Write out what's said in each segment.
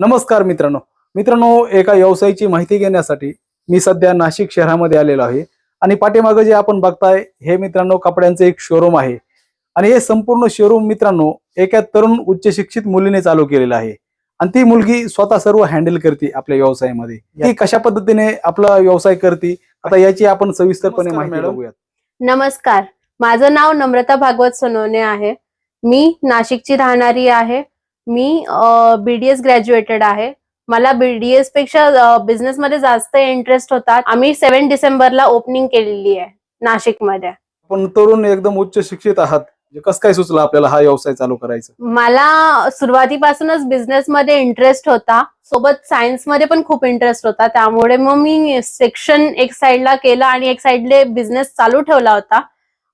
नमस्कार मित्रांनो. मित्रांनो एका व्यवसायाची माहिती घेण्यासाठी मी सध्या नाशिक शहरामध्ये आलेलो आहे. आणि पाठीमागं जे आपण बघताय हे मित्रांनो कपड्यांचं एक शोरूम आहे. आणि हे संपूर्ण शोरूम मित्रांनो एका तरुण उच्च शिक्षित मुलीने चालू केलेलं आहे. आणि ती मुलगी स्वतः सर्व हँडल करते आपल्या व्यवसायामध्ये. ती कशा पद्धतीने आपला व्यवसाय करते? आता याची आपण सविस्तरपणे माहिती. बघूयात. नमस्कार. माझं नाव नम्रता भागवत सोनवणे आहे. मी नाशिकची राहणारी आहे. मी बीडीएस ग्रॅज्युएटेड आहे. मला बीडीएसपेक्षा बिझनेस मध्ये जास्त इंटरेस्ट होता. आम्ही सेव्हन डिसेंबरला ओपनिंग केलेली आहे नाशिकमध्ये. आपण तरुण एकदम उच्च शिक्षित आहात. कसं काय सुचलं आपल्याला हा व्यवसाय चालू करायचा? मला सुरुवातीपासूनच बिझनेस मध्ये इंटरेस्ट होता. सोबत सायन्समध्ये पण खूप इंटरेस्ट होता. त्यामुळे मग मी सेक्शन एक साइडला केलं आणि एक साइडले बिझनेस चालू ठेवला होता.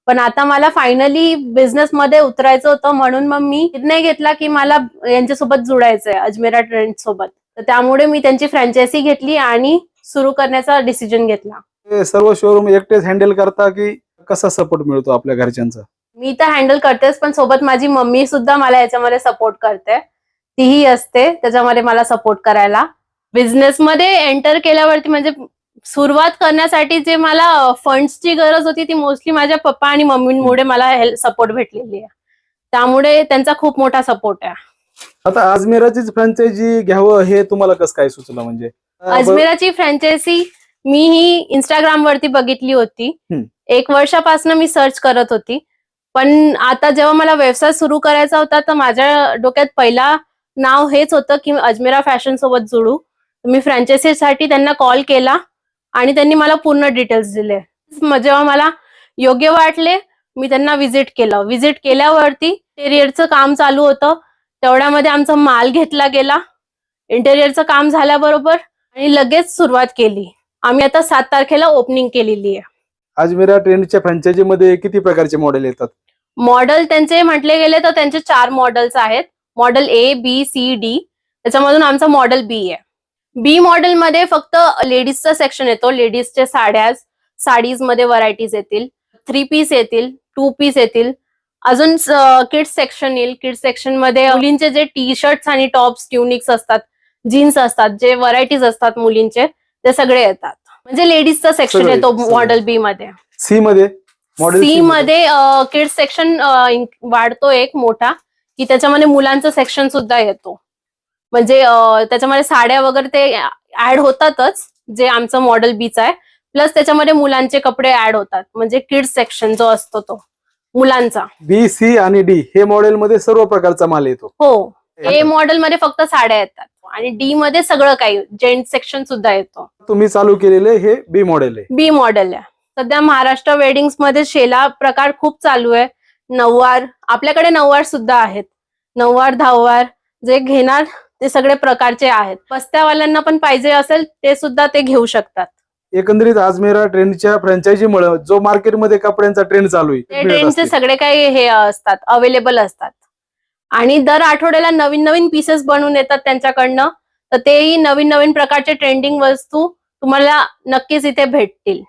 पण आता मला फायनली बिझनेस मध्ये उतरायचं होतं म्हणून मग मी निर्णय घेतला की मला यांच्यासोबत जुडायचंय अजमेरा ट्रेंड सोबत. तर त्यामुळे मी त्यांची फ्रँचायझी घेतली आणि सुरू करण्याचा डिसिजन घेतला. सर्व शोरूम एकटेच हँडल करता की कसा सपोर्ट मिळतो आपल्या घरच्यांचा? मी तर हँडल करतेच पण सोबत माझी मम्मी सुद्धा मला याच्यामध्ये सपोर्ट करते. तीही असते त्याच्यामध्ये मला सपोर्ट करायला. बिझनेस मध्ये एंटर केल्यावरती म्हणजे सुरुवात करण्यासाठी जे मला फंड्सची गरज होती ती मोस्टली माझ्या पप्पा आणि मम्मींमुळे मला हेल्प सपोर्ट भेटलेली आहे. त्यामुळे त्यांचा खूप मोठा सपोर्ट आहे. आता अजमेराचीच फ्रँचायझी घ्यावं हे तुम्हाला कसं काय सुचलं म्हणजे? अजमेराची फ्रँचायझी मी ही इंस्टाग्राम वरती बघितली होती. एक वर्षापासून मी सर्च करत होती. पण आता जेव्हा मला व्यवसाय सुरू करायचा होता तर माझ्या डोक्यात पहिला नाव हेच होतं की अजमेरा फॅशन सोबत जोडू मी फ्रँचायझीसाठी त्यांना कॉल केला. आणि त्यांनी मला पूर्ण डिटेल्स दिले. जेव्हा मला योग्य वाटले मी त्यांना व्हिजिट केलं. व्हिजिट केल्यावरती इंटेरियरचं काम चालू होतं. तेवढ्यामध्ये आमचा माल घेतला गेला. इंटेरियरचं काम झाल्याबरोबर आणि लगेच सुरुवात केली. आम्ही आता सात तारखेला ओपनिंग केलेली आहे. अजमेरा ट्रेंडच्या फ्रँचायझी मध्ये किती प्रकारचे मॉडेल येतात? मॉडेल त्यांचे म्हटले गेले तर त्यांचे चार मॉडेल्स आहेत. Model A B C D त्याच्यामधून आमचा मॉडेल बी आहे. बी मॉडेल मध्ये फक्त लेडीजचा सेक्शन येतो. लेडीजच्या साड्या साडीजमध्ये व्हरायटीज येतील. थ्री पीस येतील टू पीस येतील. अजून किड्स सेक्शन येईल. किड्स सेक्शनमध्ये मुलींचे जे टी शर्ट्स आणि टॉप्स ट्युनिक्स असतात जीन्स असतात जे व्हरायटीज असतात मुलींचे ते सगळे येतात. म्हणजे लेडीजचा सेक्शन येतो. मॉडेल बी मध्ये. सी मध्ये? सी मध्ये. किड्स सेक्शन वाढतो एक मोठा की त्याच्यामध्ये मुलांचं सेक्शन सुद्धा येतो. म्हणजे त्याच्यामध्ये साड्या वगैरे ते ऍड होतातच जे आमचं मॉडेल बीच आहे. प्लस त्याच्यामध्ये मुलांचे कपडे ऍड होतात. म्हणजे किड्स सेक्शन जो असतो तो मुलांचा. बी सी आणि डी हे मॉडेल मध्ये सर्व प्रकारचा माल येतो. हो. ए मॉडेल मध्ये फक्त साड्या येतात. आणि डी मध्ये सगळं काही जेंट्स सेक्शन सुद्धा येतो. तुम्ही चालू केलेले हे बी मॉडेल आहे. बी मॉडेल आहे. सध्या महाराष्ट्र वेडिंग्समध्ये शेला प्रकार खूप चालू आहे. नऊवार आपल्याकडे नऊवार सुद्धा आहेत. नऊवार दहावार जे घेणार ते सगळे प्रकारचे आहेत. बस्त्यावाल्यांना पण पाहिजे असेल ते सुद्धा ते घेऊ शकतात. एकंदरीत अजमेरा ट्रेंडच्या फ्रँचायझीमुळे जो मार्केटमध्ये कपड्यांचा ट्रेंड चालू आहे ते मिळत ट्रेंडचे. सगळे काही हे असतात अवेलेबल असतात. आणि दर आठवड्याला नवीन नवीन पीसेस बनवून येतात त्यांच्याकडनं तर तेही नवीन नवीन प्रकारचे ट्रेंडिंग वस्तू तुम्हाला नक्कीच इथे भेटतील.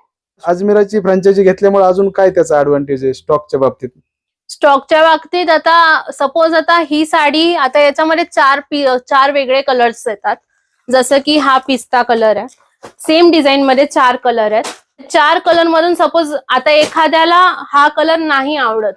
अजमेराची फ्रँचायझी घेतल्यामुळे अजून काय त्याचा ऍडव्हान्टेज आहे स्टॉकच्या बाबतीत? स्टॉकच्या बाबतीत आता सपोज आता ही साडी आता याच्यामध्ये चार पी चार वेगळे कलर्स येतात. जसं की हा पिस्ता कलर आहे. सेम डिझाईन मध्ये चार कलर आहेत. चार कलर मधून सपोज आता एखाद्याला हा कलर नाही आवडत.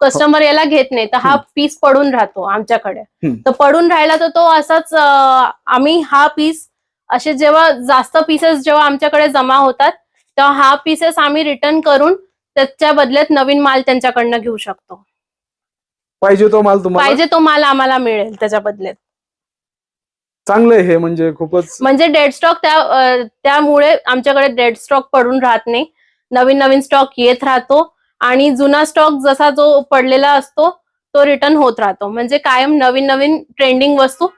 कस्टमर याला घेत नाही तर हा पीस पडून राहतो आमच्याकडे. तर पडून राहिला तर तो असाच आम्ही हा पीस असे जेव्हा जास्त पीसेस जेव्हा आमच्याकडे जमा होतात तेव्हा हा पीसेस आम्ही रिटर्न करून त्याच्या बदल्यात नवीन माल त्यांच्याकडनं घेऊ शकतो. पाहिजे तो माल तुम्हाला? पाहिजे तो माल आम्हाला मिळेल त्याच्या बदल्यात. चांगलं आहे हे म्हणजे खूपच म्हणजे डेड स्टॉक त्या अं, त्यामुळे आमच्याकडे डेड स्टॉक पडून राहत नाही. नवीन नवीन स्टॉक येत राहतो आणि जुना स्टॉक जसा जो पडलेला असतो तो रिटर्न होत राहतो. म्हणजे कायम नवीन नवीन ट्रेंडिंग वस्तू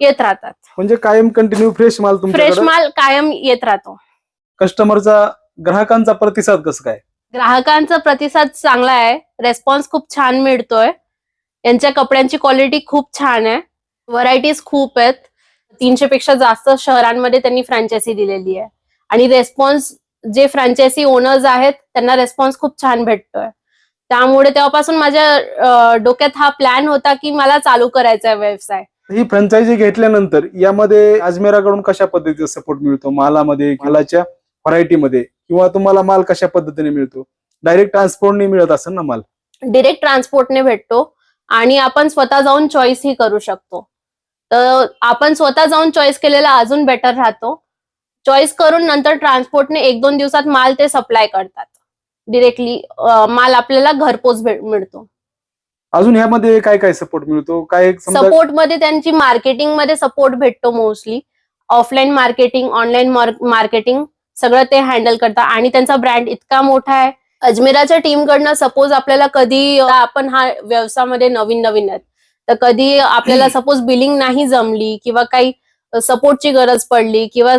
येत राहतात. म्हणजे कायम कंटिन्यू फ्रेश माल फ्रेश तुमच्याकडे माल कायम येत राहतो. कस्टमरचा ग्राहकांचा प्रतिसाद कसं काय? ग्राहकांचा प्रतिसाद चांगला आहे. रेस्पॉन्स खूप छान मिळतोय. यांच्या कपड्यांची क्वालिटी खूप छान आहे. व्हरायटीज खूप आहेत. तीनशे पेक्षा जास्त शहरांमध्ये त्यांनी फ्रँचायसी दिलेली आहे. आणि रेस्पॉन्स जे फ्रँचायसी ओनर्स आहेत त्यांना रेस्पॉन्स खूप छान भेटतोय. त्यामुळे तेव्हापासून माझ्या डोक्यात हा प्लॅन होता की मला चालू करायचा आहे व्यवसाय. ही फ्रँचायझी घेतल्यानंतर यामध्ये अजमेराकडून कशा पद्धतीचा सपोर्ट मिळतो? मालामध्ये मालाच्या व्हरायटीमध्ये किंवा तुम्हाला माल कशा पद्धतीने मिळतो? डायरेक्ट ट्रान्सपोर्टने मिळत असेल ना माल. डिरेक्ट ट्रान्सपोर्टने भेटतो आणि आपण स्वतः जाऊन चॉईस ही करू शकतो. तर आपण स्वतः जाऊन चॉईस केलेला अजून बेटर राहतो. चॉईस करून नंतर ट्रान्सपोर्टने एक दोन दिवसात माल ते सप्लाय करतात. डिरेक्टली माल आपल्याला घरपोच भेट- मिळतो. अजून ह्यामध्ये काय काय सपोर्ट मिळतो? काय सपोर्टमध्ये त्यांची मार्केटिंगमध्ये सपोर्ट भेटतो mostly offline marketing online marketing सगळं ते हँडल करतात. आणि त्यांचा ब्रँड इतका मोठा आहे. अजमेराच्या टीम कडनं सपोज आपल्याला कधी आपण हा व्यवसायामध्ये नवीन नवीन आहेत. तर कधी आपल्याला सपोज बिलिंग नाही जमली किंवा काही सपोर्टची गरज पडली किंवा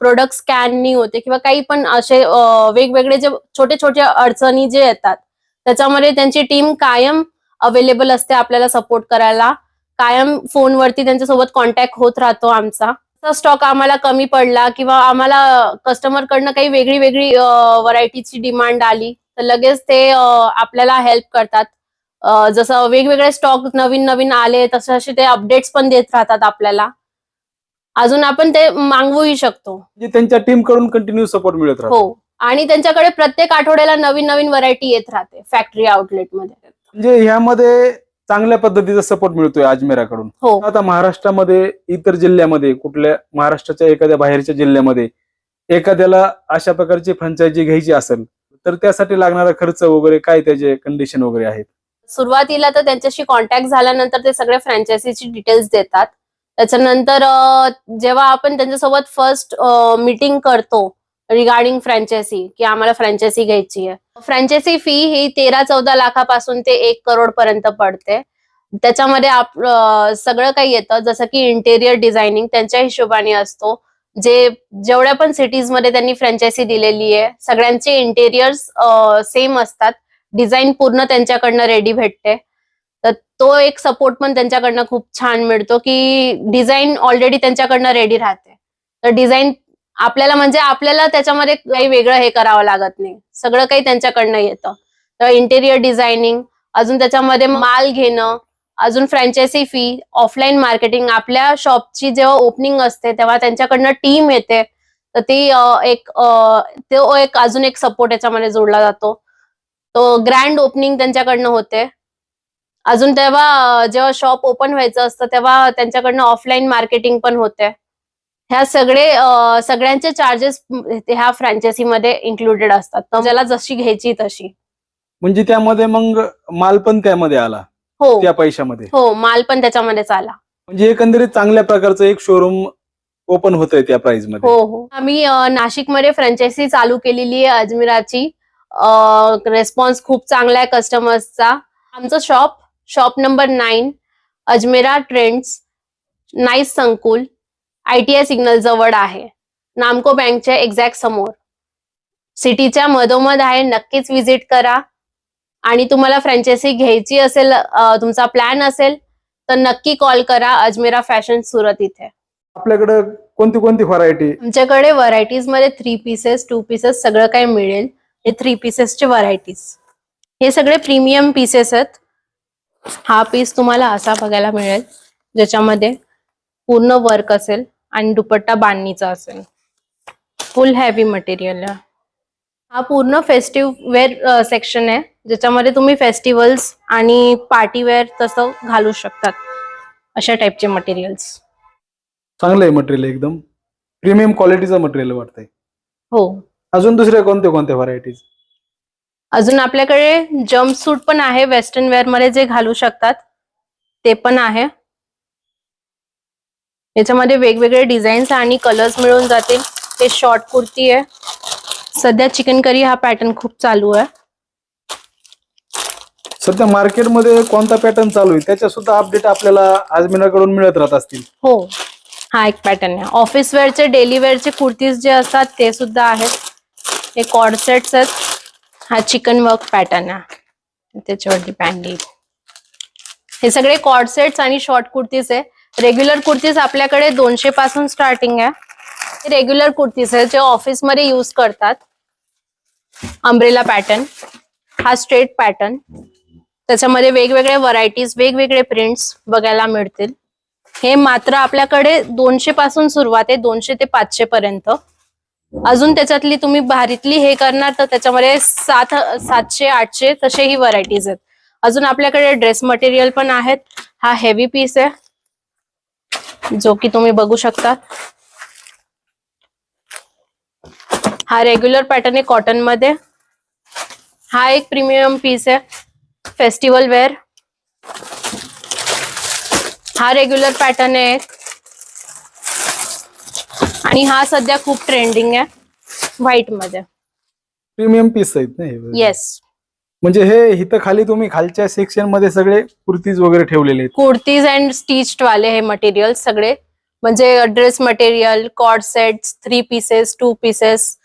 प्रोडक्ट स्कॅन नाही होते किंवा काही पण असे वेगवेगळे जे छोटे छोटे अडचणी जे येतात त्याच्यामध्ये त्यांची टीम कायम अवेलेबल असते आपल्याला सपोर्ट करायला. कायम फोनवरती त्यांच्यासोबत कॉन्टॅक्ट होत राहतो आमचा. स्टॉक आम्हाला कमी पडला किंवा आम्हाला कस्टमर कडनं काही वेगळी वेगळी व्हरायटीची डिमांड आली तर लगेच ते आपल्याला हेल्प करतात. जसं वेगवेगळे स्टॉक नवीन नवीन आले तसे असे ते अपडेट्स पण देत राहतात आपल्याला. अजून आपण ते मागवूही शकतो. म्हणजे त्यांच्या टीमकडून कंटिन्यू सपोर्ट मिळत हो. आणि त्यांच्याकडे प्रत्येक आठवड्याला नवीन नवीन व्हरायटी येत राहते फॅक्टरी आउटलेटमध्ये म्हणजे ह्यामध्ये चांगल्या पद्धतीचा सपोर्ट मिळतोय अजमेराकडून. हो. आता महाराष्ट्रामध्ये इतर जिल्ह्यामध्ये कुठल्या महाराष्ट्राच्या एखाद्या बाहेरच्या जिल्ह्यामध्ये एखाद्याला अशा प्रकारची फ्रँचायझी घ्यायची असेल तर त्यासाठी लागणारा खर्च वगैरे काय त्याचे कंडिशन वगैरे आहेत? सुरुवातीला तर त्यांच्याशी कॉन्टॅक्ट झाल्यानंतर ते सगळे फ्रँचायझीची डिटेल्स देतात. त्याच्यानंतर जेव्हा आपण त्यांच्यासोबत फर्स्ट मीटिंग करतो रिगार्डिंग फ्रँचायसी की आम्हाला फ्रँचायसी घ्यायची आहे. फ्रँचायसी फी ही तेरा चौदा लाखापासून ते एक करोड पर्यंत पडते. त्याच्यामध्ये आप सगळं काही येतं जसं की इंटेरियर डिझायनिंग त्यांच्या हिशोबाने असतो. जे जेवढ्या पण सिटीजमध्ये त्यांनी फ्रँचायसी दिलेली आहे सगळ्यांचे इंटेरियर्स सेम असतात. डिझाईन पूर्ण त्यांच्याकडनं रेडी भेटते. तर तो एक सपोर्ट पण त्यांच्याकडनं खूप छान मिळतो की डिझाईन ऑलरेडी त्यांच्याकडनं रेडी राहते. तर डिझाईन आपल्याला म्हणजे आपल्याला त्याच्यामध्ये काही वेगळं हे करावं लागत नाही. सगळं काही त्यांच्याकडनं येतं. तर इंटेरियर डिझायनिंग अजून त्याच्यामध्ये माल घेणं अजून फ्रँचायसी फी ऑफलाईन मार्केटिंग आपल्या शॉपची जेव्हा ओपनिंग असते तेव्हा त्यांच्याकडनं टीम येते. तर ती एक तो एक अजून एक सपोर्ट याच्यामध्ये जोडला जातो. तो ग्रँड ओपनिंग त्यांच्याकडनं होते. अजून तेव्हा जेव्हा शॉप ओपन व्हायचं असतं तेव्हा त्यांच्याकडनं ऑफलाईन मार्केटिंग पण होते. ह्या सगळे सगळ्यांचे चार्जेस ह्या फ्रँचायझी मध्ये इन्क्लुडेड असतात. तर ज्याला जशी घ्यायची तशी. म्हणजे त्यामध्ये मग माल पण त्यामध्ये आला? हो. त्या पैशामध्ये? हो माल पण त्याच्यामध्येच आला. म्हणजे एकंदरीत चांगल्या प्रकारचं एक शोरूम ओपन होत आहे त्या प्राइसमध्ये. हो हो. आम्ही नाशिकमध्ये फ्रँचायझी चालू केलेली आहे अजमेराची. रेस्पॉन्स खूप चांगला आहे कस्टमर्सचा आमचं shop shop number nine Ajmera trends nice संकुल. आय टी आय सिग्नल जवळ आहे. नामको बँकच्या एक्झॅक्ट समोर. सिटीच्या मधोमध आहे नक्कीच विजिट करा. आणि तुम्हाला फ्रँचायझी घ्यायची असेल तुमचा प्लॅन असेल तर नक्की कॉल करा अजमेरा फॅशन सुरत इथे. आपल्याकडे कोणती कोणती व्हरायटी आमच्याकडे व्हरायटीजमध्ये थ्री पीसेस टू पीसेस सगळं काही मिळेल. हे थ्री पीसेसचे व्हरायटीज हे सगळे प्रीमियम पीसेस आहेत. हा पीस तुम्हाला असा बघायला मिळेल ज्याच्यामध्ये पूर्ण वर्क असेल. आणि दुपट्टा बांधणीचा असेल. फुल हॅवी मटेरियल आहे. हा पूर्ण फेस्टिव्ह वेअर सेक्शन आहे. ज्याच्यामध्ये तुम्ही फेस्टिवल्स आणि पार्टी वेअर तसं घालू शकतात. अशा टाईपचे मटेरियल्स चांगलं आहे मटेरियल एकदम. प्रीमियम क्वालिटीचं मटेरियल वाटतंय. हो. अजून दुसऱ्या कोणत्या कोणत्या व्हरायटीज अजून आपल्याकडे जम्प सूट पण आहे वेस्टर्न वेअरमध्ये जे घालू शकतात ते पण आहे. याच्यामध्ये वेगवेगळे डिझाईन्स आणि कलर्स मिळून जातील. हे शॉर्ट कुर्ती आहे. सध्या चिकन करी हा पॅटर्न खूप चालू आहे. सध्या मार्केटमध्ये कोणता पॅटर्न चालू आहे? त्याच्या सुद्धा अपडेट आपल्याला आजमिनाकडून मिळत राहत असतील. हो. हा एक पॅटर्न आहे. ऑफिस वेअरचे डेली वेअरचे कुर्तीज जे असतात ते सुद्धा आहेत. हे कॉर्डसेट्स आहेत. हा चिकन वर्क पॅटर्न आहे. त्याच्यावरती पॅन्टी हे सगळे कॉर्डसेट्स आणि शॉर्ट कुर्तीज आहे. रेग्युलर कुर्तीज आपल्याकडे दोनशे पासून स्टार्टिंग आहे. रेग्युलर कुर्तीज आहे जे ऑफिसमध्ये यूज करतात. अम्ब्रेला पॅटर्न हा स्ट्रेट पॅटर्न त्याच्यामध्ये वेगवेगळे व्हरायटीज वेगवेगळे प्रिंट्स बघायला मिळतील. हे मात्र आपल्याकडे दोनशे पासून सुरुवात आहे दोनशे ते पाचशे पर्यंत. अजून त्याच्यातली तुम्ही भारीतली हे करणार तर त्याच्यामध्ये सात सातशे आठशे तसेही व्हरायटीज आहेत. अजून आपल्याकडे ड्रेस मटेरियल पण आहेत. हा हेवी पीस आहे. जो की तुम्ही बघू शकता हा रेग्युलर पॅटर्न आहे कॉटनमध्ये. हा एक प्रीमियम पीस आहे. फेस्टिवल वेअर हा रेग्युलर पॅटर्न आहे. आणि हा सध्या खूप ट्रेंडिंग आहे. व्हाईटमध्ये. प्रीमियम पीस आहेत ना हे? येस म्हणजे हे इथं खाली तुम्ही खालच्या सेक्शनमध्ये सगळे कुर्तीज वगैरे ठेवलेले आहेत. कुर्तीज अँड स्टिच्ड वाले हे मटेरियल सगळे. म्हणजे dress material coord sets three pieces two pieces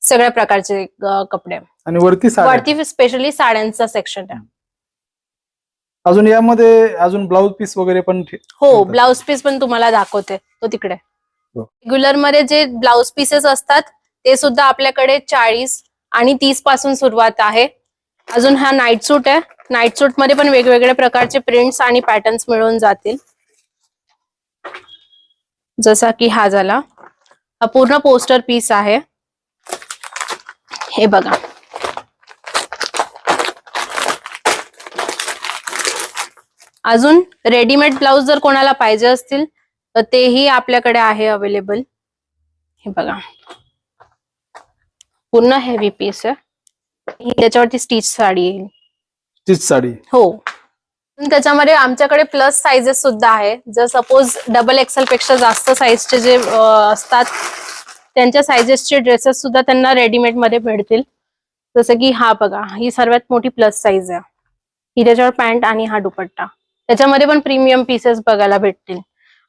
सगळ्या प्रकारचे अ, कपडे. आणि वरती साड्या. वरती स्पेशली साड्यांचा सेक्शन आहे. अजून यामध्ये अजून ब्लाऊज पीस वगैरे पण ठे- हो ठेवतात. ब्लाउज पीस पण तुम्हाला दाखवते. तो तिकडे. हो. रेग्युलरमध्ये जे ब्लाउज पीसेस असतात ते सुद्धा आपल्याकडे चाळीस आणि तीसपासून सुरुवात आहे. अजून हा नाईट सूट आहे. नाईट सूटमध्ये पण वेगवेगळ्या प्रकारचे प्रिंट्स आणि पॅटर्न्स मिळून जातील. जसा की हा झाला. हा पूर्ण पोस्टर पीस आहे. हे बघा. अजून रेडीमेड ब्लाउज जर कोणाला पाहिजे असतील तर तेही आपल्याकडे आहे अवेलेबल हे बघा. पूर्ण हेवी पीस आहे. ही त्याच्यावरती स्टिच साडी येईल. तीच साडी. हो. पण त्याच्यामध्ये आमच्याकडे प्लस साइजेस सुद्धा आहे जर सपोज डबल एक्सेल पेक्षा जास्त साईजचे जे असतात त्यांच्या साइजेसचे ड्रेसेस सुद्धा त्यांना रेडीमेडमध्ये मिळतील. जसं की हा बघा ही सर्वात मोठी प्लस साईज आहे. ही त्याच्यावर पॅन्ट आणि हा दुपट्टा. त्याच्यामध्ये पण प्रीमियम पीसेस बघायला भेटतील.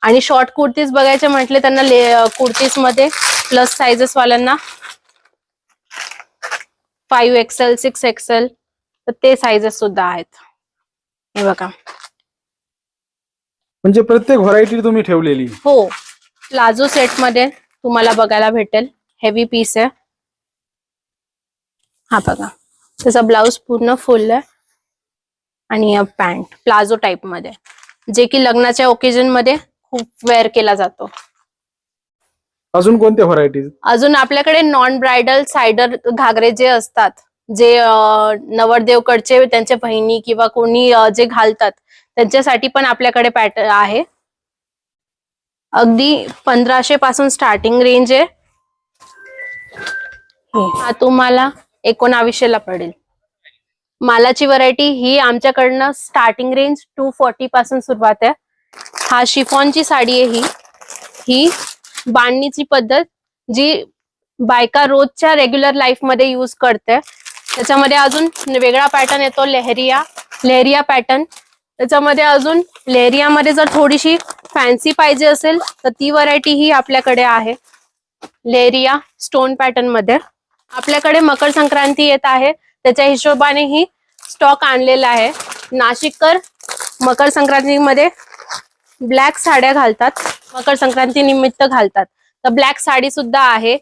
आणि शॉर्ट कुर्तीज बघायचे म्हटले त्यांना कुर्तीजमध्ये प्लस साइजेस वाल्यांना फाईव्ह एक्सेल सिक्स एक्सेल तर ते साइजेस सुद्धा आहेत. हे बघा. म्हणजे प्रत्येक व्हरायटी तुम्ही ठेवलेली. हो. प्लाझो सेटमध्ये तुम्हाला बघायला भेटेल. हेवी पीस आहे. हा बघा. त्याचा ब्लाउज पूर्ण फुल आहे. आणि पॅन्ट प्लाझो टाइपमध्ये. जे की लग्नाच्या ओकेजनमध्ये खूप वेअर केला जातो. अजून कोणत्या व्हरायटीज अजून आपल्याकडे नॉन ब्रायडल सायडर घागरे जे असतात जे नवरदेवकडचे त्यांच्या बहिणी किंवा कोणी जे घालतात त्यांच्यासाठी पण आपल्याकडे पॅटर्न आहे. अगदी पंधराशे पासून स्टार्टिंग रेंज आहे. हा तुम्हाला एकोणावीसशे ला पडेल. मालाची व्हरायटी ही आमच्याकडनं स्टार्टिंग रेंज टू फोर्टी पासून सुरुवात आहे. हा शिफॉनची साडी आहे ही. ही बांधणीची पद्धत जी बायका रोजच्या रेग्युलर लाईफमध्ये युज करते. त्याच्यामध्ये अजून वेगळा पॅटर्न येतो लेहरिया. लेहरिया पॅटर्न त्याच्यामध्ये अजून लेहरियामध्ये जर थोडीशी फॅन्सी पाहिजे असेल तर ती व्हरायटी ही आपल्याकडे आहे. लेहरिया स्टोन पॅटर्नमध्ये. आपल्याकडे मकर संक्रांती येत आहे. त्याच्या हिशोबाने ही स्टॉक आणलेला आहे. नाशिककर मकर संक्रांतीमध्ये ब्लॅक साड्या घालतात. मकर संक्रांती निमित्त घालतात. तर ब्लॅक साडी सुद्धा आहे.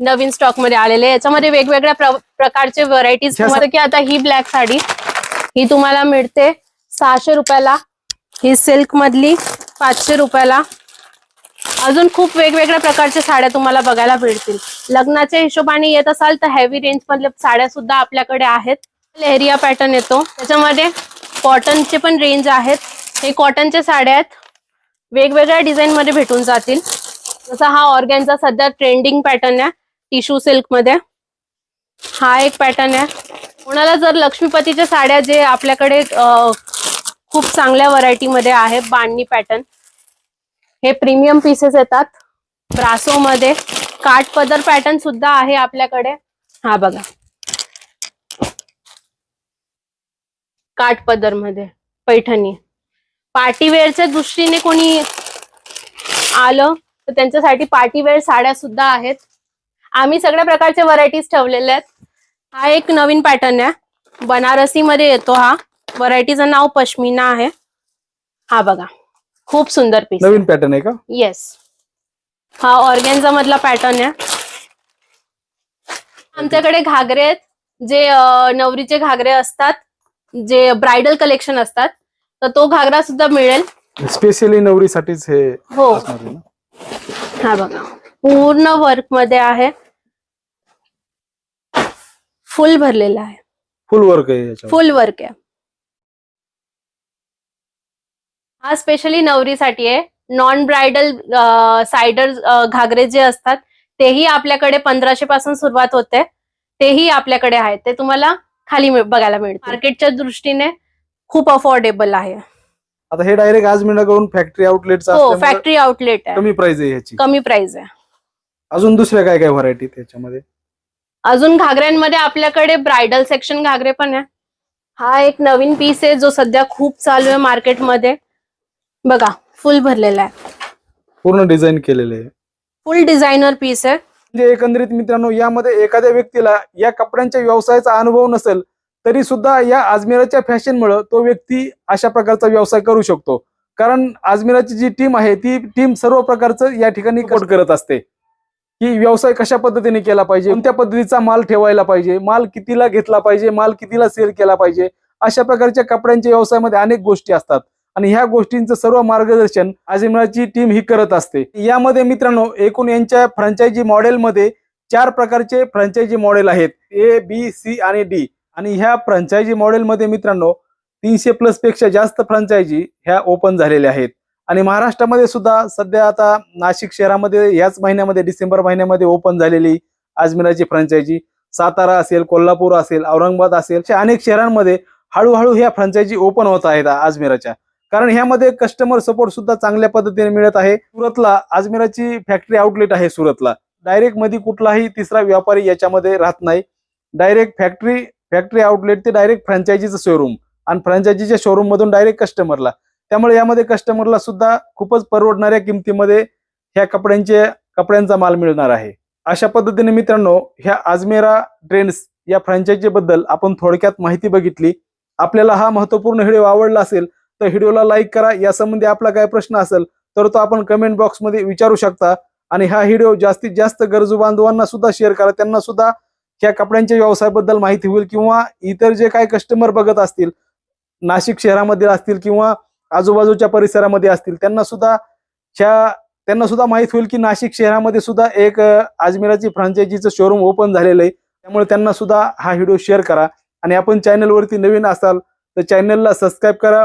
नवीन स्टॉकमध्ये आलेले याच्यामध्ये वेगवेगळ्या प्र- प्रकारचे व्हरायटीज तुम्हाला की आता ही ब्लॅक साडी ही तुम्हाला मिळते सहाशे रुपयाला. ही सिल्क मधली पाचशे रुपयाला. अजून खूप वेगवेगळ्या प्रकारच्या साड्या तुम्हाला बघायला मिळतील. लग्नाच्या हिशोबाने येत असाल तर हेवी रेंज मधल्या साड्या सुद्धा आपल्याकडे आहेत. लेहरिया पॅटर्न येतो. त्याच्यामध्ये कॉटनचे पण रेंज आहेत. हे कॉटनच्या साड्या आहेत. वेगवेगळ्या डिझाईन मध्ये भेटून जातील. जसा हा ऑर्गॅनचा सध्या ट्रेंडिंग पॅटर्न आहे टिश्यू सिल्कमध्ये. हा एक पॅटर्न आहे. कोणाला जर लक्ष्मीपतीच्या साड्या जे आपल्याकडे खूप चांगल्या व्हरायटी मध्ये आहे बांधणी पॅटर्न हे प्रीमियम पीसेस येतात. ब्रासो मध्ये. काठ पदर पॅटर्न सुद्धा आहे आपल्याकडे. हा बघा. काठ पदरमध्ये पैठणी. पार्टीवेअरच्या दृष्टीने कोणी आलं तर त्यांच्यासाठी पार्टीवेअर साड्या सुद्धा आहेत. आम्ही सगळ्या प्रकारच्या व्हरायटीज ठेवलेल्या आहेत. हा एक नवीन पॅटर्न आहे. बनारसी मध्ये येतो हा. व्हरायटीचं नाव पश्मिना आहे. हा बघा. खूप सुंदर पीस नवीन पॅटर्न आहे का? येस हा ऑर्गॅन्झा मधला पॅटर्न आहे. आमच्याकडे घागरे आहेत. जे नवरीचे घागरे असतात जे ब्रायडल कलेक्शन असतात. तर तो घागरा सुद्धा मिळेल. स्पेशली नवरीसाठीच हे हो. असणार आहे ना? हा बघा. पूर्ण वर्कमध्ये आहे. फुल भरलेला आहे. फुल वर्क आहे याच्यावर फुल वर्क आहे. हा स्पेशली नवरीसाठी आहे. नॉन ब्रायडल सायडर घागरे जे असतात तेही आपल्याकडे पंधराशे पासून सुरुवात होते. तेही आपल्याकडे आहेत. ते तुम्हाला खाली मिळ- बघायला मिळते मार्केटच्या दृष्टीने खूप अफोर्डेबल आहे. आता हे डायरेक्ट आजमिनाकडून फॅक्टरी आउटलेट हो फॅक्टरी आउटलेट आहे. कमी प्राइस आहे ह्याची. कमी प्राइस आहे. अजून दुसऱ्या काय काय व्हरायटी त्याच्यामध्ये अजून घागऱ्यांमध्ये आपल्याकडे ब्रायडल सेक्शन घागरे पण आहे. हा एक नवीन पीस आहे जो सध्या खूप चालू आहे मार्केटमध्ये बघा फुल भरलेला आहे. पूर्ण डिझाईन केलेले आहे. फुल डिझायनर पीस आहे. म्हणजे एकंदरीत मित्रांनो यामध्ये एखाद्या व्यक्तीला या कपड्यांच्या व्यवसायाचा अनुभव नसेल तरी सुद्धा या आजमेराच्या फॅशनमुळे तो व्यक्ती अशा प्रकारचा व्यवसाय करू शकतो. कारण आजमेराची जी टीम आहे ती टीम सर्व प्रकारचं या ठिकाणी सपोर्ट करत असते. की व्यवसाय कशा पद्धतीने केला पाहिजे कोणत्या पद्धतीचा माल ठेवायला पाहिजे माल कितीला घेतला पाहिजे माल कितीला सेल केला पाहिजे अशा प्रकारच्या कपड्यांच्या व्यवसायामध्ये अनेक गोष्टी असतात. आणि ह्या गोष्टींचं सर्व मार्गदर्शन आजिमराची टीम ही करत असते. यामध्ये मित्रांनो एकूण यांच्या फ्रँचायझी मॉडेलमध्ये चार प्रकारचे फ्रँचायझी मॉडेल आहेत. ए बी सी आणि डी आणि ह्या फ्रँचायझी मॉडेलमध्ये मित्रांनो तीनशे प्लसपेक्षा जास्त फ्रँचायझी ह्या ओपन झालेल्या आहेत. आणि महाराष्ट्रामध्ये सुद्धा सध्या आता नाशिक शहरामध्ये याच महिन्यामध्ये डिसेंबर महिन्यामध्ये ओपन झालेली आजमिराची फ्रँचायझी सातारा असेल कोल्हापूर असेल औरंगाबाद असेल अशा अनेक शहरांमध्ये हळूहळू ह्या फ्रँचायझी ओपन होत आहेत आजमिराच्या कारण ह्यामध्ये कस्टमर सपोर्ट सुद्धा चांगल्या पद्धतीने मिळत आहे. सुरतला आजमिराची फॅक्टरी आउटलेट आहे सुरतला. डायरेक्टमध्ये कुठलाही तिसरा व्यापारी याच्यामध्ये राहत नाही. डायरेक्ट फॅक्टरी फॅक्टरी आउटलेट ते डायरेक्ट फ्रँचायझीचं शोरूम आणि फ्रँचायझीच्या शोरूम मधून डायरेक्ट कस्टमरला त्यामुळे यामध्ये कस्टमरला सुद्धा खूपच परवडणाऱ्या किमतीमध्ये ह्या कपड्यांचे कपड्यांचा माल मिळणार आहे. अशा पद्धतीने मित्रांनो ह्या आजमेरा ट्रेंड्स या फ्रँचायझी बद्दल आपण थोडक्यात माहिती बघितली. आपल्याला हा महत्त्वपूर्ण व्हिडिओ आवडला असेल तर व्हिडिओला लाईक करा. यासंबंधी आपला काय प्रश्न असेल तर तो आपण कमेंट बॉक्समध्ये विचारू शकता. आणि हा व्हिडिओ जास्तीत जास्त गरजू बांधवांना सुद्धा शेअर करा. त्यांना सुद्धा ह्या कपड्यांच्या व्यवसायाबद्दल माहिती होईल किंवा इतर जे काही कस्टमर बघत असतील नाशिक शहरामध्ये असतील किंवा आजूबाजूच्या परिसरामध्ये असतील त्यांना सुद्धा ह्या त्यांना सुद्धा माहीत होईल की नाशिक शहरामध्ये सुद्धा एक अ, आजमेराची फ्रँचायझीचं शोरूम ओपन झालेलं आहे. त्यामुळे त्यांना सुद्धा हा व्हिडिओ शेअर करा. आणि आपण चॅनलवरती नवीन असाल तर चॅनलला सबस्क्राईब करा.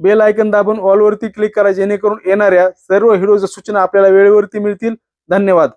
बेल आयकन दाबून ऑलवरती क्लिक करा जेणेकरून येणाऱ्या सर्व व्हिडिओच्या सूचना आपल्याला वेळेवरती मिळतील. धन्यवाद.